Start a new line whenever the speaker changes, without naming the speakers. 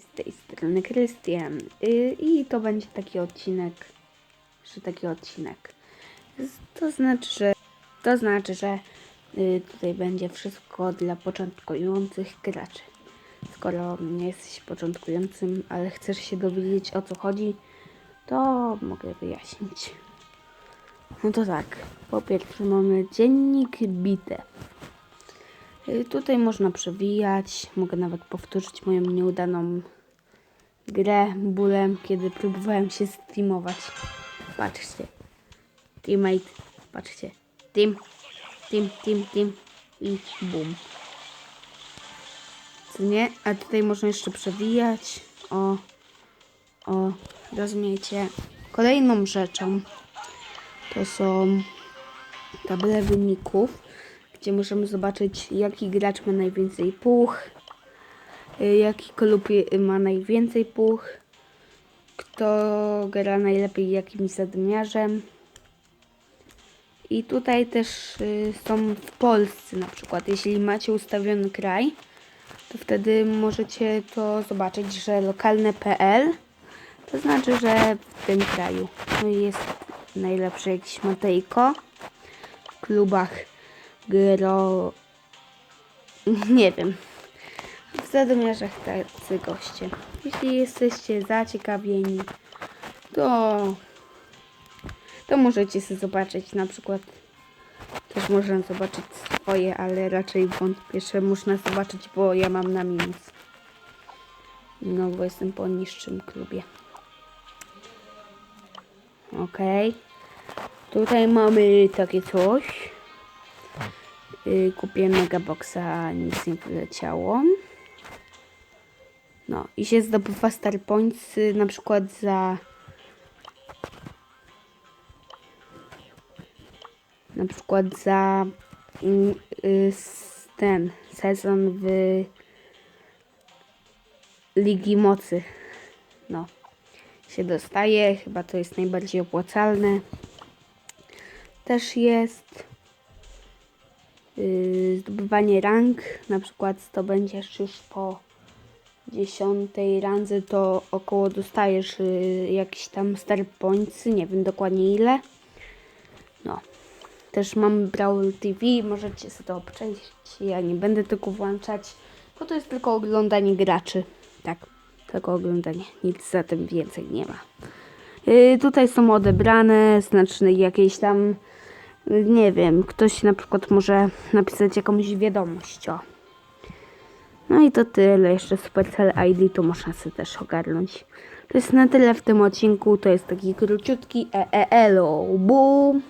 Z tej strony Krystian. Y, I to będzie taki odcinek, że taki odcinek. To znaczy, że to znaczy, że y, tutaj będzie wszystko dla początkujących graczy. Skoro nie jesteś początkującym, ale chcesz się dowiedzieć o co chodzi, to mogę wyjaśnić. No to tak, po pierwsze mamy dziennik bitew. Y, Tutaj można przewijać, mogę nawet powtórzyć moją nieudaną grę bólem, kiedy próbowałem się streamować. Patrzcie. Teammate, patrzcie. Team, team, team, team i boom. Co nie? A tutaj można jeszcze przewijać. O, o, rozumiecie? Kolejną rzeczą to są table wyników, gdzie możemy zobaczyć, jaki gracz ma najwięcej puch, y, jaki klub ma najwięcej puch, kto gra najlepiej jakimś zadmiarzem. I tutaj też y, są w Polsce na przykład, jeśli macie ustawiony kraj, to wtedy możecie to zobaczyć, że lokalne.pl to znaczy, że w tym kraju jest najlepszy jakiś Matejko w klubach gro... nie wiem w zadomiarzach tacy goście jeśli jesteście zaciekawieni to to możecie sobie zobaczyć na przykład też można zobaczyć swoje, ale raczej wątpię, że można zobaczyć, bo ja mam na minus. No, bo jestem po niższym klubie. Okej. Tutaj mamy takie coś. Yy, kupiłem megaboxa, nic nie wyleciało. No i się zdobywa star points y, na przykład za na przykład za mm, y, ten sezon w Ligi Mocy. No, się dostaje, chyba to jest najbardziej opłacalne. Też jest y, zdobywanie rank, na przykład zdobędziesz już po dziesiątej randze, to około dostajesz y, jakieś tam star points, nie wiem dokładnie ile. No. Też mam Brawl TV, możecie sobie to przejść. Ja nie będę tego włączać, bo to jest tylko oglądanie graczy. Tak, tylko oglądanie. Nic za tym więcej nie ma. Yy, tutaj są odebrane, znaczy jakieś tam, yy, nie wiem, ktoś na przykład może napisać jakąś wiadomość. O. No i to tyle. Jeszcze Supercell ID to można sobie też ogarnąć. To jest na tyle w tym odcinku. To jest taki króciutki e, e elo. Boom.